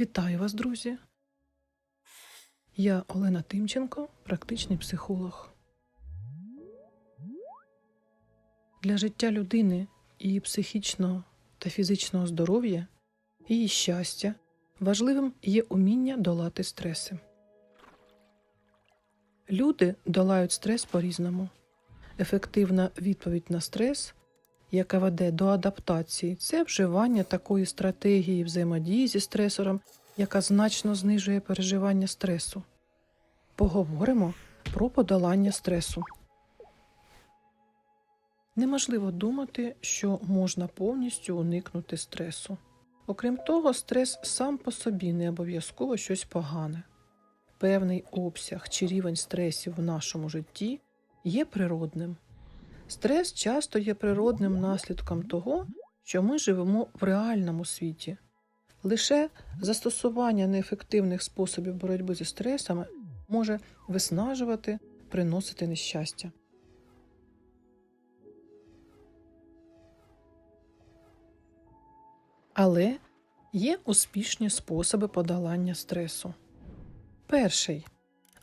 Вітаю вас, друзі! Я Олена Тимченко, практичний психолог. Для життя людини, її психічного та фізичного здоров'я, її щастя важливим є уміння долати стреси. Люди долають стрес по-різному. Ефективна відповідь на стрес, яка веде до адаптації, це вживання такої стратегії взаємодії зі стресором, яка значно знижує переживання стресу. Поговоримо про подолання стресу. Неможливо думати, що можна повністю уникнути стресу. Окрім того, стрес сам по собі не обов'язково щось погане. Певний обсяг чи рівень стресів в нашому житті є природним. Стрес часто є природним наслідком того, що ми живемо в реальному світі. Лише застосування неефективних способів боротьби зі стресами може виснажувати, приносити нещастя. Але є успішні способи подолання стресу. Перший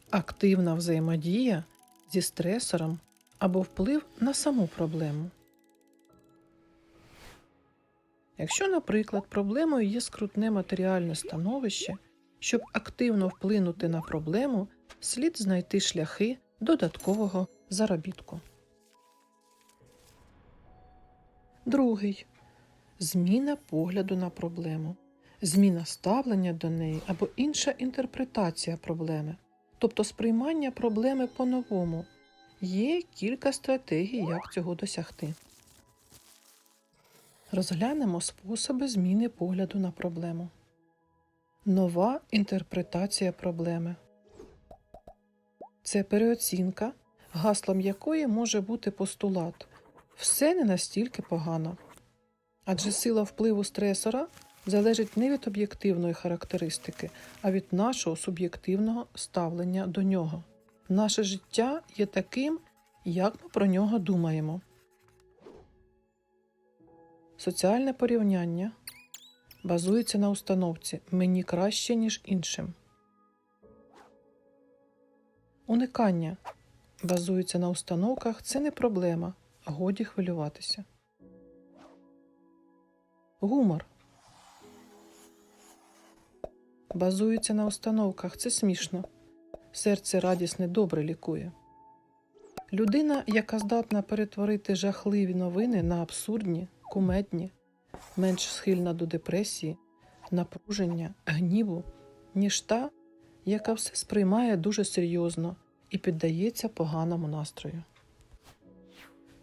активна взаємодія зі стресором або вплив на саму проблему. Якщо, наприклад, проблемою є скрутне матеріальне становище, щоб активно вплинути на проблему, слід знайти шляхи додаткового заробітку. Другий зміна погляду на проблему, зміна ставлення до неї або інша інтерпретація проблеми, тобто сприймання проблеми по-новому. Є кілька стратегій, як цього досягти. Розглянемо способи зміни погляду на проблему. Нова інтерпретація проблеми. Це переоцінка, гаслом якої може бути постулат все не настільки погано. Адже сила впливу стресора залежить не від об'єктивної характеристики, а від нашого суб'єктивного ставлення до нього. Наше життя є таким, як ми про нього думаємо. Соціальне порівняння базується на установці мені краще, ніж іншим. Уникання базується на установках це не проблема, годі хвилюватися. Гумор базується на установках це смішно. Серце радісне добре лікує. Людина, яка здатна перетворити жахливі новини на абсурдні, кумедні, менш схильна до депресії, напруження, гніву, ніж та, яка все сприймає дуже серйозно і піддається поганому настрою.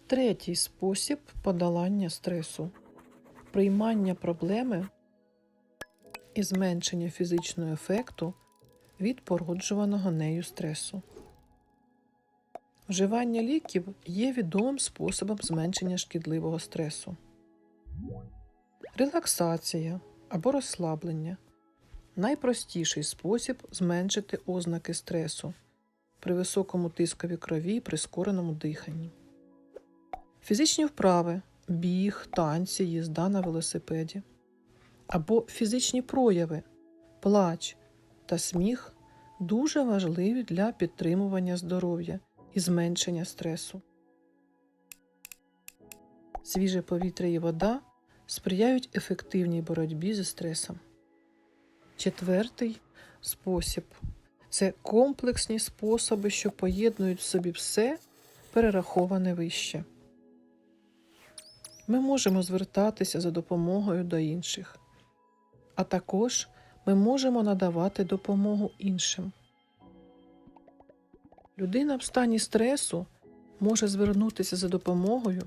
Третій спосіб подолання стресу приймання проблеми і зменшення фізичного ефекту від породжуваного нею стресу. Вживання ліків є відомим способом зменшення шкідливого стресу. Релаксація або розслаблення найпростіший спосіб зменшити ознаки стресу при високому тискові крові і прискореному диханні. Фізичні вправи, біг, танці, їзда на велосипеді або фізичні прояви, плач та сміх дуже важливі для підтримування здоров'я і зменшення стресу. Свіже повітря і вода сприяють ефективній боротьбі зі стресом. Четвертий спосіб це комплексні способи, що поєднують в собі все перераховане вище. Ми можемо звертатися за допомогою до інших, а також ми можемо надавати допомогу іншим. Людина в стані стресу може звернутися за допомогою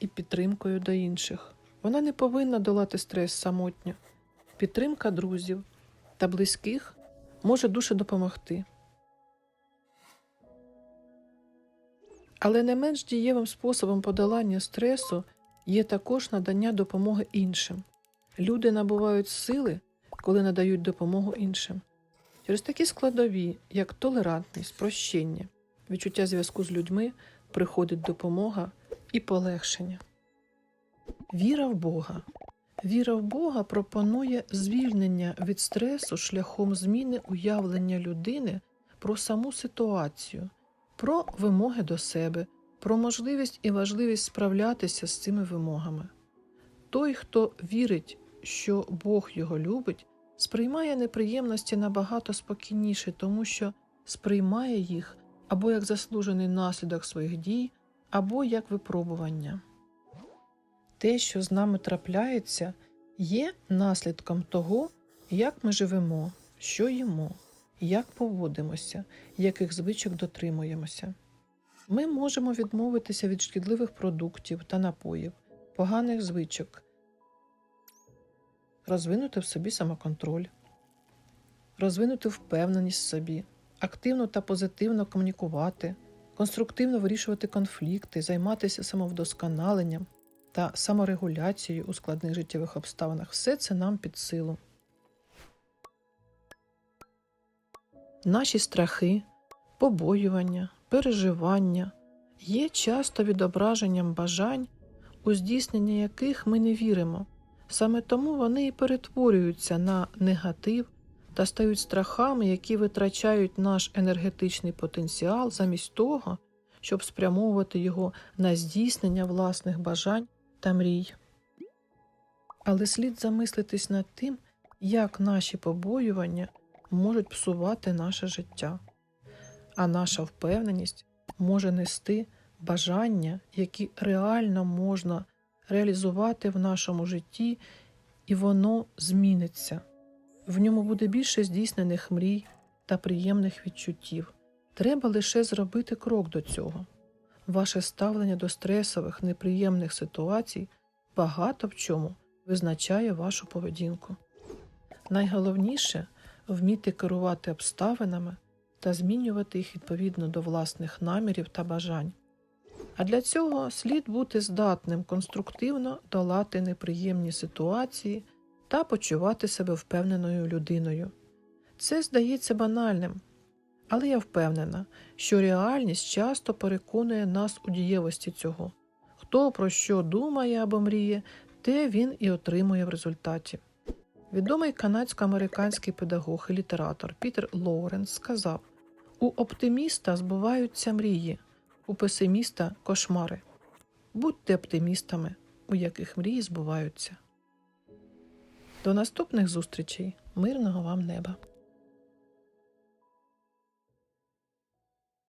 і підтримкою до інших. Вона не повинна долати стрес самотньо. Підтримка друзів та близьких може дуже допомогти. Але не менш дієвим способом подолання стресу є також надання допомоги іншим. Люди набувають сили, коли надають допомогу іншим. Через такі складові, як толерантність, прощення, відчуття зв'язку з людьми, приходить допомога і полегшення. Віра в Бога. Віра в Бога пропонує звільнення від стресу шляхом зміни уявлення людини про саму ситуацію, про вимоги до себе, про можливість і важливість справлятися з цими вимогами. Той, хто вірить, що Бог його любить, сприймає неприємності набагато спокійніше, тому що сприймає їх або як заслужений наслідок своїх дій, або як випробування. Те, що з нами трапляється, є наслідком того, як ми живемо, що їмо, як поводимося, яких звичок дотримуємося. Ми можемо відмовитися від шкідливих продуктів та напоїв, поганих звичок, розвинути в собі самоконтроль, розвинути впевненість в собі, активно та позитивно комунікувати, конструктивно вирішувати конфлікти, займатися самовдосконаленням та саморегуляцією у складних життєвих обставинах. Все це нам під силу. Наші страхи, побоювання, переживання є часто відображенням бажань, у здійснення яких ми не віримо. Саме тому вони і перетворюються на негатив та стають страхами, які витрачають наш енергетичний потенціал замість того, щоб спрямовувати його на здійснення власних бажань та мрій. Але слід замислитись над тим, як наші побоювання можуть псувати наше життя, а наша впевненість може нести бажання, які реально можна реалізувати в нашому житті, і воно зміниться. В ньому буде більше здійснених мрій та приємних відчуттів. Треба лише зробити крок до цього. Ваше ставлення до стресових, неприємних ситуацій багато в чому визначає вашу поведінку. Найголовніше вміти керувати обставинами та змінювати їх відповідно до власних намірів та бажань. А для цього слід бути здатним конструктивно долати неприємні ситуації та почувати себе впевненою людиною. Це здається банальним, але я впевнена, що реальність часто переконує нас у дієвості цього. Хто про що думає або мріє, те він і отримує в результаті. Відомий канадсько-американський педагог і літератор Пітер Лоуренс сказав: у оптиміста збуваються мрії, у песиміста кошмари. Будьте оптимістами, у яких мрії збуваються. До наступних зустрічей, мирного вам неба!